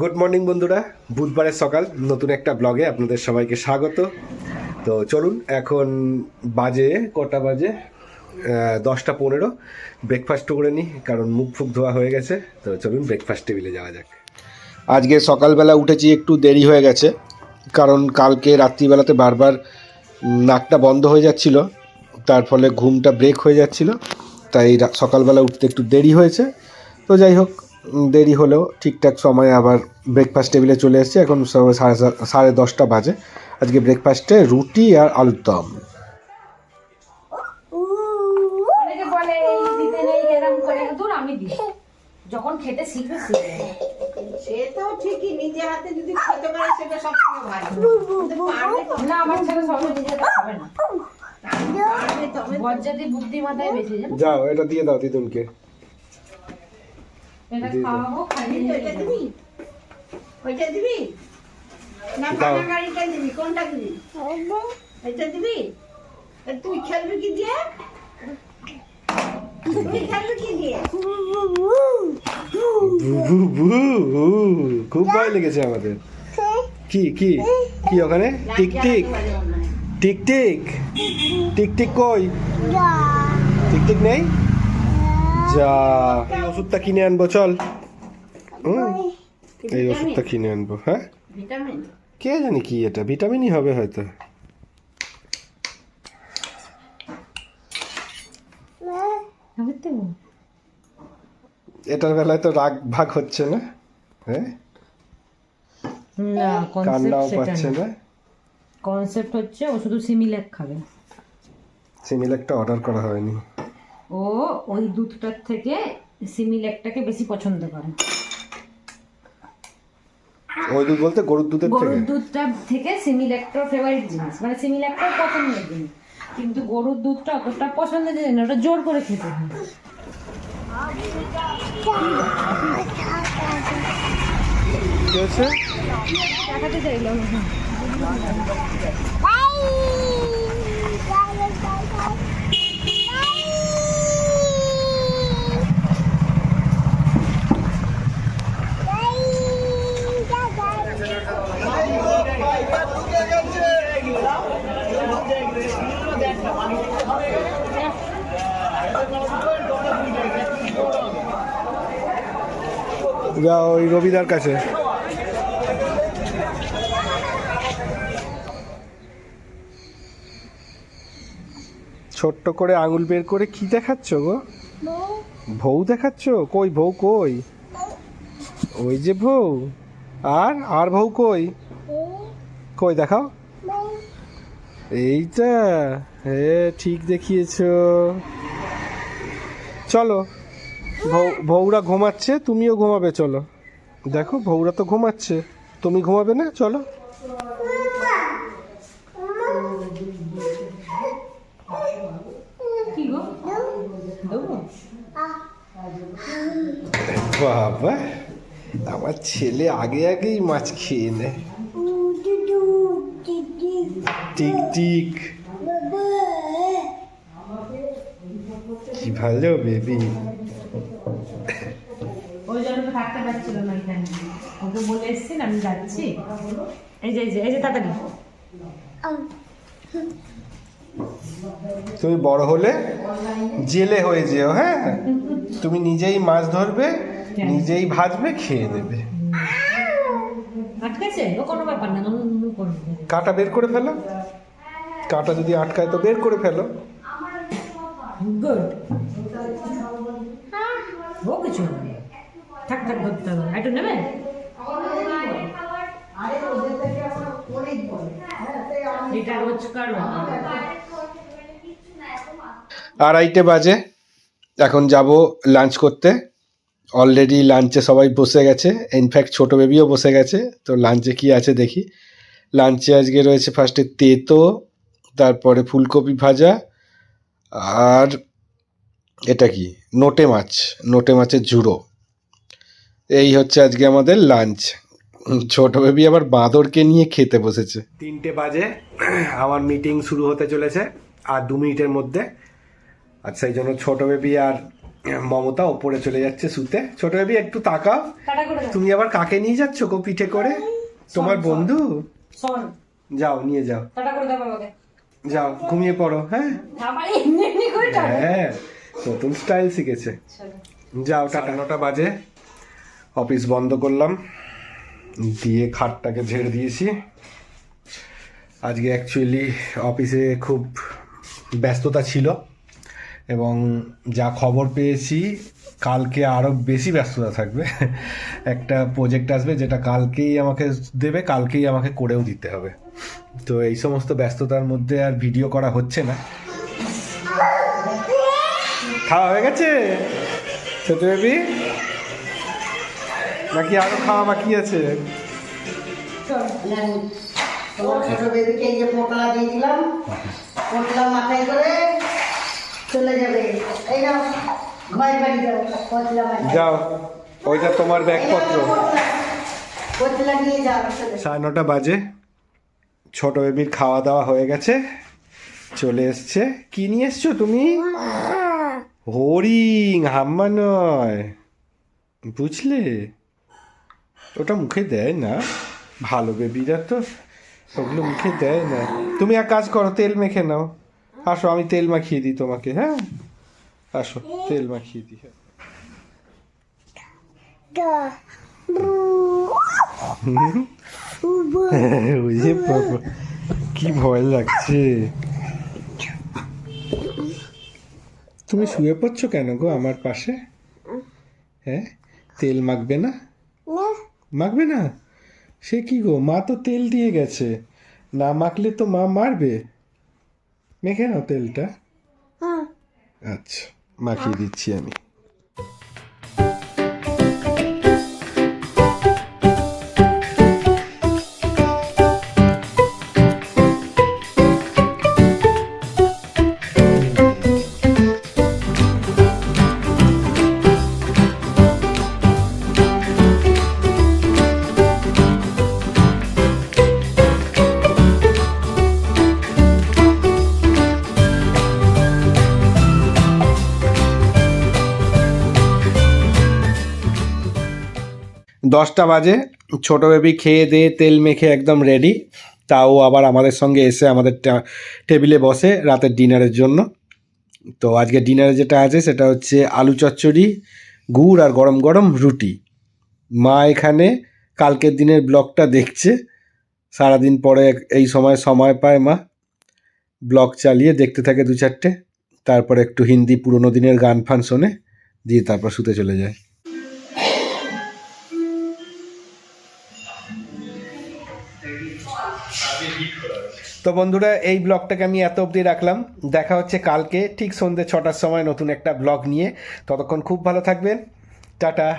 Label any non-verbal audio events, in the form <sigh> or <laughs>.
Good morning বন্ধুরা। বুধবারের সকাল, নতুন একটা ব্লগে আপনাদের সবাইকে স্বাগত। তো চলুন, এখন বাজে, কটা বাজে? দশটা পনেরো। ব্রেকফাস্ট করে নিই কারণ মুখ ফুক ধোয়া হয়ে গেছে। তো চলুন ব্রেকফাস্ট টেবিলে যাওয়া যাক। আজকে সকালবেলা উঠেছি, একটু দেরি হয়ে গেছে। কারণ কালকে রাত্রিবেলাতে বারবার নাকটা বন্ধ হয়ে যাচ্ছিল। তার ফলে ঘুমটা ব্রেক হয়ে যাচ্ছিল। তাই সকালবেলা উঠতে একটু দেরি হয়েছে। তো যাই হোক দেরি হলেও ঠিকঠাক সময়ে আবার ব্রেকফাস্ট টেবিলে চলে এসেছি। এখন সাড়ে সাড়ে দশটা বাজে। আজকে ব্রেকফাস্টে রুটি আর আলুর দম। অনেকে বলে এই দিতে নেই এরকম করে। দূর আমি দিই। যখন খেতে শিখবে শিখবে সে তো ঠিকই নিজে হাতে যদি খেতে পারে সেটা সব ভালো। কিন্তু পারবে তো না আমার ছেলে সবাই নিজে খাবে না। বজ্জাতি বুদ্ধি মাথায় যাও এটা দিয়ে দাও দিদুনকে এটা খাওয়াবো খাইয়ে এটা দিবি? ওইটা দিবি? না পাকা গাড়িটা দিবি কোনটা দিবি? এটা দিবি? তুই খেলবি কি দিয়ে? তুই খেলবি কি দিয়ে? ভু, ভু, ভু, খুব ভয় লেগেছে আমাদের কি কি কি ওখানে tick tick tick tick tick tick কই টিক টিক নেই যা এই ওষুধটা কিনে আনব চল। এই ওষুধটা কিনে আনব হ্যাঁ? কে জানি কি এটা? ভিটামিনই হবে হয়তো। হবে এটার বেলায় তো রাগ ভাগ হচ্ছে না হ্যাঁ? না কান্নাও পাচ্ছে না। কনসেপ্ট হচ্ছে ও শুধু সিমিল্যাক খাবে। সিমিলাকটা অর্ডার করা হয়নি। ও ওই দুধটার থেকে সিমিল্যাকটাকে বেশি পছন্দ করে। ওই দুধ বলতে গরুর দুধের থেকে? গরুর দুধটা থেকে সিমিল্যাকটার ফেভারিট জিনিস। মানে সিমিল্যাকটার পছন্দের জিনিস। কিন্তু গরুর দুধটা অতটা পছন্দের জিনিস না ওটা জোর করে খেতে হয়। দেখাতে চাইলাম যা ওই রবিদার কাছে। ছোট্ট করে আঙুল বের করে কি দেখাচ্ছ গো? বউ দেখাচ্ছ? কই, বউ কই? ওই যে বউ। আর আর বউ কই? কই, দেখাও। এইটা? হে ঠিক দেখিয়েছো। চলো বউরা ঘুমাচ্ছে তুমিও ঘুমাবে চলো। দেখো বউরা তো ঘুমাচ্ছে। তুমি ঘুমাবে না? চলো। বাবা আমার ছেলে আগে আগেই মাছ খেয়ে নেয়। টিক টিক। কি ভালো বেবি ওই জন্য থাকতে পারছিল না এখানে। ওকে বলে আমি যাচ্ছি। এই যে এই যে এই যে তাড়াতাড়ি। তুমি বড় হলে জেলে হয়ে যেও হ্যাঁ? তুমি নিজেই মাছ ধরবে নিজেই ভাজবে খেয়ে দেবে আটকেছে ও কোনো ব্যাপার না নুন নুন করবে। কাঁটা বের করে ফেলো। কাঁটা যদি আটকায় তো বের করে ফেলো। গুড ও কিছু থাক থাক ধরতে হবে একটু নেবে? এটা রোজকার আড়াইটে বাজে। এখন যাব লাঞ্চ করতে। অলরেডি লাঞ্চে সবাই বসে গেছে। ইনফ্যাক্ট ছোট বেবিও বসে গেছে। তো লাঞ্চে কি আছে দেখি। লাঞ্চে আজকে রয়েছে ফার্স্টে তেতো। তারপরে ফুলকপি ভাজা আর এটা কি? নোটে মাছ নোটে মাছের ঝুড়ো। এই হচ্ছে আজকে আমাদের লাঞ্চ ছোট বেবি আবার বাঁদরকে নিয়ে খেতে বসেছে। তিনটে বাজে আমার মিটিং শুরু হতে চলেছে আর দু মিনিটের মধ্যে। আর সেই জন্য ছোট বেবি আর মমতা ওপরে চলে যাচ্ছে শুতে। ছোট বেবি একটু তাকাও। টাটা করে দাও। তুমি আবার কাকে নিয়ে যাচ্ছ গো পিঠে করে? তোমার বন্ধু? যাও নিয়ে যাও। যাও ঘুমিয়ে পড়ো হ্যাঁ? হ্যাঁ নতুন স্টাইল শিখেছে। যাও টাটা। নটা বাজে। অফিস বন্ধ করলাম দিয়ে খাটটাকে ঝেড়ে দিয়েছি। আজকে অ্যাকচুয়ালি অফিসে খুব ব্যস্ততা ছিল এবং যা খবর পেয়েছি কালকে আরও বেশি ব্যস্ততা থাকবে। একটা প্রজেক্ট আসবে যেটা কালকেই আমাকে দেবে, কালকেই আমাকে করেও দিতে হবে। তো এই সমস্ত ব্যস্ততার মধ্যে আর ভিডিও করা হচ্ছে না। খাওয়া হয়ে গেছে? ছোট বেবি নাকি আরও খাওয়া বাকি আছে? পোটলা দিয়ে দিলাম। মাথায় করে চলে যাবে। এই যাও ওইটা তোমার ব্যাগপত্র। সাড়ে নটা বাজে। ছোট বেবির খাওয়া দাওয়া হয়ে গেছে। চলে এসছে। কি নিয়ে এসছো তুমি? হরিং হাম্মা নয়। বুঝলে? ওটা মুখে দেয় না। ভালো বেবিরা তো ওগুলো মুখে দেয় না। তুমি এক কাজ করো তেল মেখে নাও। আসো আমি তেল মাখিয়ে দিই তোমাকে হ্যাঁ? আসো তেল মাখিয়ে দিই। হ্যাঁ। <laughs> ওই বাবা, কি ভয় লাগছে। তুমি শুয়ে পড়ছো কেন গো আমার পাশে? হ্যাঁ তেল মাখবে না? মাখবে না? সে কি গো মা তো তেল দিয়ে গেছে। না মাখলে তো মা মারবে। মেখে নাও তেলটা। আচ্ছা। মাখিয়ে দশটা বাজে, ছোট বেবি খেয়ে দিয়ে তেল মেখে একদম রেডি তাও আবার আমাদের সঙ্গে এসে আমাদের টেবিলে বসে রাতের ডিনারের জন্য। তো আজকে ডিনারে যেটা আছে সেটা হচ্ছে আলু চচ্চড়ি, গুড় আর গরম গরম রুটি। মা এখানে কালকের দিনের ব্লগটা দেখছে, সারাদিন পরে এই সময় সময় পায় মা। ব্লগ চালিয়ে দেখতে থাকে দু চারটে তারপরে একটু হিন্দি পুরোনো দিনের গান ফান শোনে, দিয়ে তারপর শুতে চলে যায়। তো বন্ধুরা, এই ব্লগটাকে আমি এত অবধি রাখলাম। দেখা হচ্ছে কালকে, ঠিক সন্ধ্যে ছটার সময় নতুন একটা ব্লগ নিয়ে। ততক্ষণ খুব ভালো থাকবেন। টাটা।